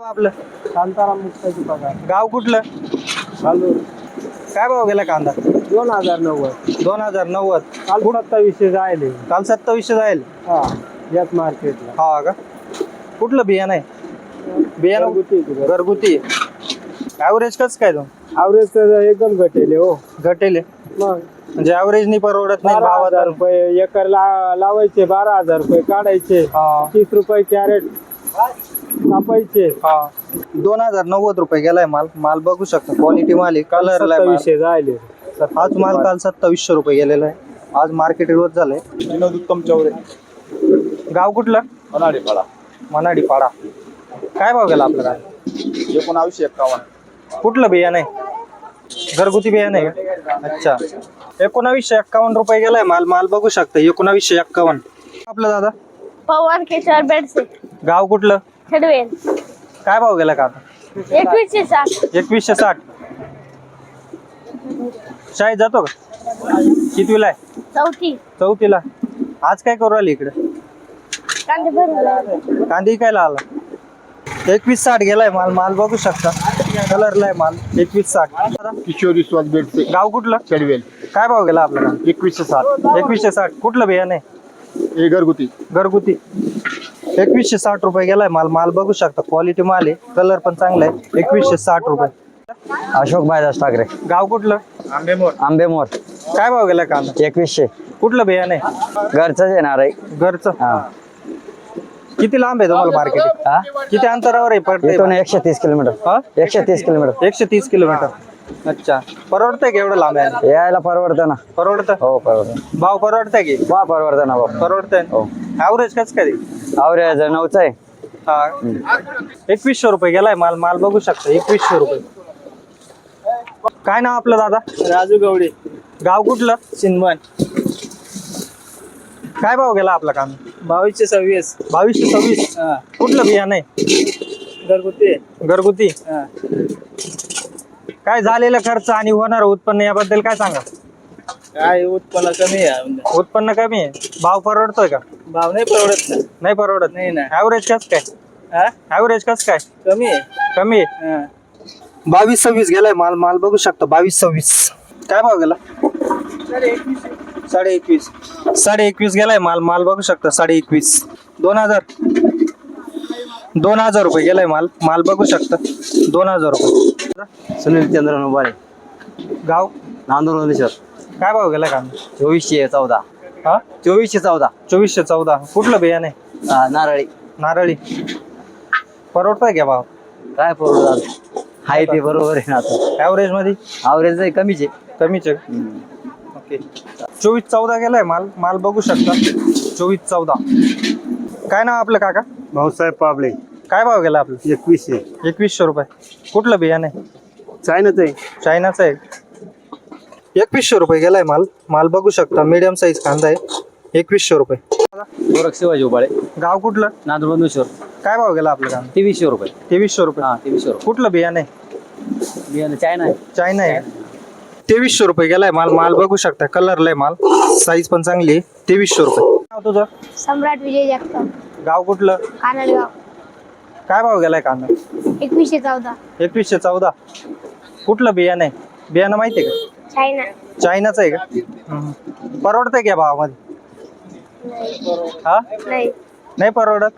आपलं? शांताराम मुक्ताची पगार. गाव कुठलं? चालू काय भाव गेला कांदा? दोन हजार नव्वद. दोन हजार नव्वद. काल सत्तावीसशे जायले काल सत्तावीसशे जाईल हा याच मार्केटला. हा का? कुठलं बियाणं आहे? बियाणं घरगुती आहे. घरगुती ॲव्हरेज कसं काय तो? ॲव्हरेज तर एकदम घटेले हो. घटेल मग? म्हणजे ॲव्हरेजनी परवडत नाही बारा भावात हजार रुपये एकर ला लावायचे बारा हजार रुपये काढायचे. हा. तीस रुपये कॅरेट. कापायचे हा. दोन हजार नव्वद रुपये गेलाय माल. माल बघू शकता. क्वालिटी माल आहे. कलर सत्तावीसशे जायले आज माल काल सत्तावीसशे रुपये गेलेला आहे. आज मार्केट रोज झालंय. विनोद उत्तम चौरे. गाव कुठलं? मनाडी पाडा. मनाडी पाडा. काय भाव गेला आपला काय एकोणावीसशे एक्कावन्न कुठलं बियाणं आहे? घरगुती बियाणं आहे का? अच्छा. एकोणावीसशे एक्कावन्न रुपये गेलाय माल. माल बघू शकता. एकोणावीसशे एक्कावन्न आपलं दादा? पवन केशवर बेडसे. गाव कुठलं? खेडवेल काय भाव गेला का आता? एकवीसशे साठ. एकवीसशे साठ. शाळेत जातो का? कितवीला आहे? चौथी. चौथीला. आज काय करू राहिली इकडे? कांदे भरले. कांदी कायला आला. एकवीस साठ गेलाय माल. माल बघू शकता. कलरला आहे माल. एकवीस साठ. किशोर विश्वास बेडसे गाव कुठलं? चढवेल. काय भाव गेला आपला कांदा? एकवीसशे साठ. एकवीसशे साठ. कुठलं बियाणं आहे? हे घरगुती. घरगुती. एकवीसशे साठ रुपये गेलाय माल. माल बघू शकता. क्वालिटी माल आहे. कलर पण चांगला आहे. एकवीसशे साठ रुपये. अशोक भाईदास ठाकरे. गाव कुठलं? आंबेमोर. काय भाव गेला कांदा? एकवीसशे. कुठलं बियाणं आहे? घरचंच येणार आहे. घरचं? हा. किती लांब आहे तुम्हाला मार्केट हा? किती अंतरावर आहे? पडते इथून एकशे तीस किलोमीटर. हा? एकशे तीस किलोमीटर. एकशे तीस किलोमीटर. अच्छा. परवडतंय का एवढं लांब आहे यायला परवडतं ना. परवडतं? हो परवडतं. भाव परवडतंय की? वा परवडतं ना भाऊ. परवडतंय? हो. ॲव्हरेज कसं काय आवरेज नऊचं आहे. हा. एकवीसशे रुपये गेलाय माल. माल बघू शकता. एकवीसशे रुपये. काय नाव आपलं दादा? राजू गवडे गाव कुठलं? चिन्मन काय भाव गेला आपला काम बावीसशे सव्वीस. बावीसशे सव्वीस? हा. कुठलं बियाणं आहे? घरगुती. घरगुती? हा. काय झालेला खर्च आणि होणार उत्पन्न याबद्दल काय सांगा? काय उत्पन्न कमी आहे? उत्पन्न कमी आहे. भाव परवडतोय का? भाव नाही परवडत ना. नाही परवडत. नाही ना. ॲव्हरेज कस काय? हा ॲव्हरेज कस काय? कमी आहे. कमी आहे? हा. बावीस सव्वीस गेलाय माल. माल बघू शकता. बावीस सव्वीस. काय भाव गेला? साडे एकवीस. साडे एकवीस गेलाय माल. माल बघू शकता. साडे एकवीस. दोन हजार. दोन हजार रुपये गेलाय माल. माल बघू शकता. दोन हजार रुपये. सुनील चंद्र नुबाळे गाव? नांदूर काय भाव गेलाय का चोवीसशे चौदा. हा? चोवीसशे चौदा. चोवीसशे चौदा. कुठलं बियाणं आहे? हा, नारळी. नारळी. परवडतंय का भाव? काय परवडत हाय ते बरोबर आहे ना आता. ॲव्हरेजमध्ये? आवरेज आहे कमीच आहे. कमीच आहे? ओके. चोवीस चौदा गेलाय माल. माल बघू शकता. चोवीस चौदा. काय नाव आपलं काका? भाऊसाहेब पाबळे. काय भाव गेला आपलं? एकवीसशे. एकवीसशे रुपये. कुठलं बियाणं आहे? चायनाच आहे. चायनाचं आहे. एकवीसशे रुपये गेलाय माल. माल बघू शकता. मीडियम साईज कांदा आहे. एकवीसशे रुपये. गोरख शिवाजी उबाळे. गाव कुठलं? नांदूर बंधुश्वर काय भाव गेला आपलं कांदा? तेवीसशे रुपये. तेवीसशे रुपये. हा तेवीसशे रुपये. कुठलं बियाणं आहे? बियाणं चायना आहे. चायना आहे. तेवीसशे रुपये गेलाय माल. माल बघू शकता. कलरला आहे माल. साईज पण चांगली आहे. तेवीसशे रुपये. नाव तुझं? सम्राट विजय जगताप. गाव कुठलं? कानडगाव. काय भाव गेलाय कांदा? एकवीसशे चौदा. एकवीसशे चौदा. कुठलं बियाणं आहे? बियाणं माहिती आहे का? चायना. चायनाचं आहे का. परवडतंय का भावामध्ये? हा? नाही. नाही परवडत?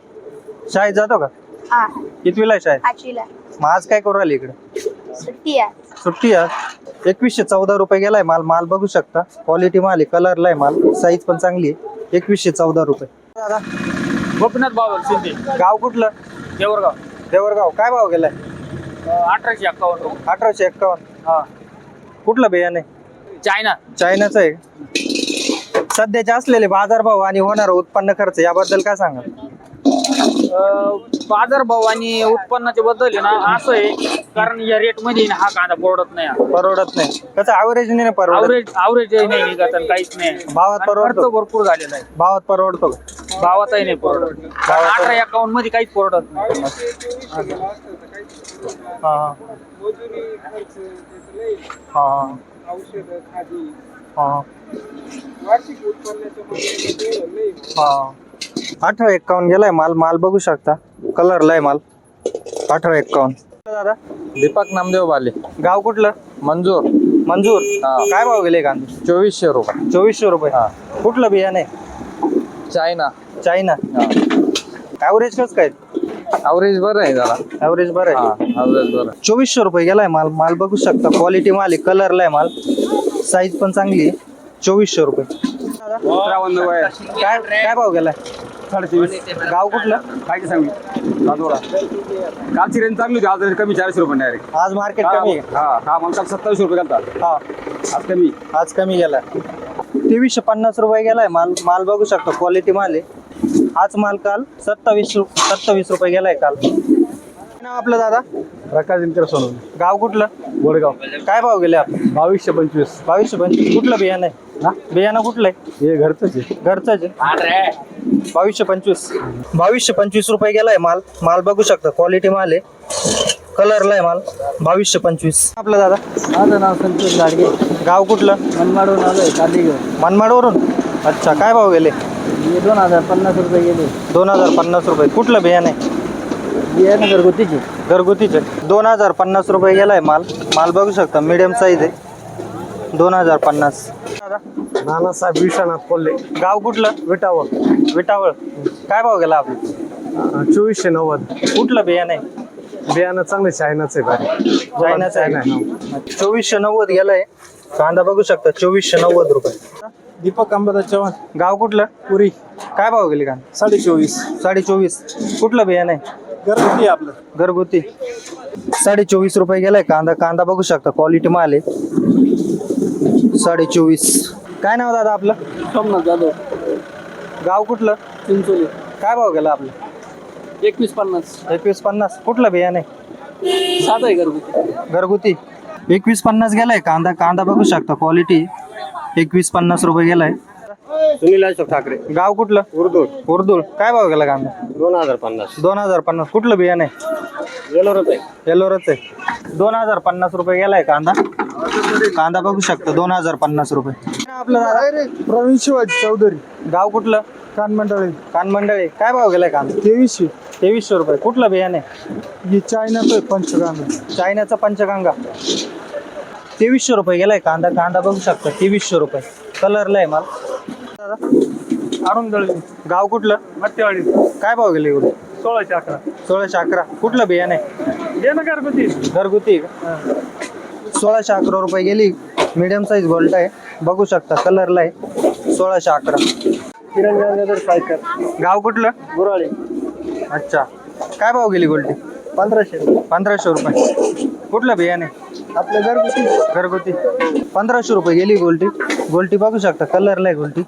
शाळेत जातो का? हा. कितवीला आहे शाळेत मग आज काय करू राहिली इकडे? सुट्टी आहे. सुट्टी आज एकवीसशे चौदा रुपये गेलाय माल. माल बघू शकता. क्वालिटी माल आहे कलरला आहे माल. साईज पण चांगली आहे. एकवीसशे चौदा रुपये. दादा गोपीनाथ शिंदे गाव कुठलं? देवरगाव. देवरगाव. काय भाव गेलाय? अठराशे एक्कावन्न अठराशे एक्कावन्न. हा. कुठलं बियाणं चायना. चायनाचं आहे. सध्याचे असलेले बाजारभाव आणि होणारा उत्पन्न खर्च याबद्दल काय सांगा बाजार भाव आणि उत्पन्नाच्या बद्दल आहे ना असं आहे. कारण या रेटमध्ये ना हा कांदा परवडत नाही. परवडत नाही. त्याचं ॲव्हरेज नाही परवडत? अवरेज अवरेज नाही निघत आणि काहीच नाही. भावात आणि परवडतो. भरपूर झालेला आहे. भावात परवडतो का? भावातही नाही परवडत. कारण अठरा अकाउंटमध्ये काहीच परवडत नाही. हा हा. हा हा. अठरा एक्कावन्न गेलाय माल. माल बघू शकता. कलरला आहे माल. अठरा एक्कावन्न दादा? दीपक नामदेव बाले. गाव कुठलं? मंजूर. मंजूर. हा. काय भाव गेले कांदे? चोवीसशे रुपये. चोवीसशे रुपये. हा. कुठलं बियाणे चायना. चायना. ॲव्हरेज कसं काय? अवरेज बरं आहे जरा. ॲव्हरेज बरं हा आहे अवरेज बरं. चोवीसशे रुपये गेलाय माल. माल बघू शकता. क्वालिटी माल आहे कलरला आहे माल. साईज पण चांगली आहे. चोवीसशे रुपये. काय काय भाव गेलाय? गाव कुठलं? काय सांगू? कालची रेंज चांगली होती आज रेंज कमी चारशे रुपये डायरेक्ट आज मार्केट कमी आहे. हा हा सत्तावीसशे रुपये घालतात हा. आज कमी. आज कमी गेलाय. तेवीसशे पन्नास रुपये गेलाय माल माल बघू शकता क्वालिटी माल आहे. आज माल काल सत्तावीस सत्तावीस रुपये गेलाय काल. नाव आपलं दादा? प्रकाश दिनकर सोनवणे. गाव कुठलं? गोडेगाव काय भाव गेले आपले? बावीसशे पंचवीस. बावीसशे पंचवीस. कुठलं बियाणं आहे? हा? बियाणं कुठलं आहे? हे घरचंच आहे. घरचंच आहे. बावीसशे पंचवीस. बावीसशे पंचवीस रुपये गेलाय माल. माल बघू शकता क्वालिटी माल आहे. कलरला आहे माल. बावीसशे पंचवीस. आपलं दादा? माझं नाव संतोष लाडगे. गाव कुठलं? मनमाडून आलोय काली घेऊन मनमाडवरून अच्छा काय भाव गेले? हे दोन हजार पन्नास रुपये गेले. दोन हजार पन्नास रुपये. कुठलं बियाणं आहे? बियाणं घरगुतीची. घरगुतीचे. दोन हजार पन्नास रुपये गेलाय माल. माल बघू शकता मीडियम साईज आहे. दोन हजार पन्नास. नानासाहेब विश्वनाथ कोल्हे. गाव कुठलं? विटावर विटावळ. काय भाव गेला आपलं? चोवीसशे नव्वद. कुठलं बियाणं आहे? बियाणं चांगलं चायनाचं आहे भारी चायनाचं आहे. चोवीसशे नव्वद गेलाय. कांदा बघू शकता चोवीसशे नव्वद रुपये. दीपक अंबादास चव्हाण. गाव कुठलं? पुरी. काय भाव गेले कांदा? साडे चोवीस साडे चोवीस कुठलं बियाणं आहे? घरगुती आपलं. घरगुती. साडे चोवीस रुपये गेलाय कांदा. कांदा बघू शकता क्वालिटी माल आहे. साडे चोवीस काय नाव दादा आपलं? सोमनाथ जाधव. गाव कुठलं? चिंचोली. काय भाव गेला आपलं? एकवीस पन्नास. एकवीस पन्नास. कुठलं बियाणं? आहे सात आहे घरगुती. घरगुती. एकवीस पन्नास गेलाय. कांदा कांदा बघू शकता. क्वालिटी एकवीस पन्नास रुपये गेलाय. सुनील अशोक ठाकरे. गाव कुठलं? उर्दू. उर्दूळ काय भाव गेला कांदा? दोन हजार पन्नास. दोन हजार पन्नास. कुठलं बियाणं? आहे येलोरच आहे. येलोरच आहे. दोन हजार पन्नास रुपये गेलाय कांदा. कांदा बघू शकता. दोन हजार पन्नास रुपये. आपलं दादा. प्रवीण शिवाजी चौधरी गाव कुठलं? कानमंडळी कानमंडळी काय भाव गेलाय कांदा तेवीसशे. तेवीसशे रुपये. कुठलं बियाणं आहे? ही चायनाचं पंचगांग. चायनाचा पंचगंगा. तेवीसशे रुपये गेलाय कांदा. कांदा बघू शकता तेवीसशे रुपये. कलरला आहे माल. दळवी गाव कुठलं? मत्तेवाडी. काय भाव गेले एवढे? सोळाशे अकरा. सोळाशे अकरा. कुठलं बियाणं आहे? दे ना घरगुती. घरगुती आहे का? सोळाशे अकरा रुपये गेली. मीडियम साईज गोल्ट आहे. बघू शकता कलरला आहे. सोळाशे अकरा. किरण सायकर गाव कुठलं? गुराळे. अच्छा. काय भाव गेली गोल्टी पंधराशे पंधराशे रुपये. कुठलं बियाणे? आपल्या घरगुती. घरगुती. पंधराशे रुपये गेली गोल्टी गोल्टी बघू शकता कलरला आहे गोल्टी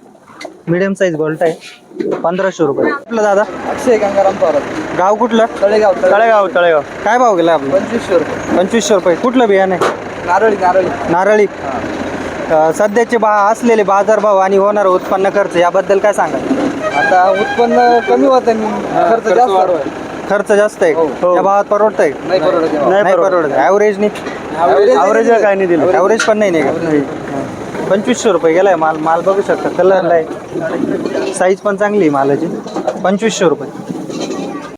मीडियम साईज गोल्ट आहे. पंधराशे रुपये. कुठलं दादा? अक्षय गंगाराम थोरात गाव कुठलं? तळेगाव. तळेगाव तळेगाव. काय भाव गेला आपलं? पंचवीसशे रुपये. पंचवीसशे रुपये. कुठलं बियाणे? नारळी नारळी. नारळी. सध्याचे बा असलेले बाजारभाव आणि होणारा उत्पन्न खर्च याबद्दल काय सांगा आता उत्पन्न कमी होत खर्च जास्त. होतोय. खर्च जास्त आहे. त्या भावात परवडत आहे नाही परवडत आहे. नाही परवडत. ॲव्हरेजनी Average ॲव्हरेज काय नाही दिलं? ॲव्हरेज पण नाही नाही का? पंचवीसशे रुपये गेलाय माल. माल बघू शकता. कलरला आहे. साईज पण चांगली आहे मालाची. पंचवीसशे रुपये.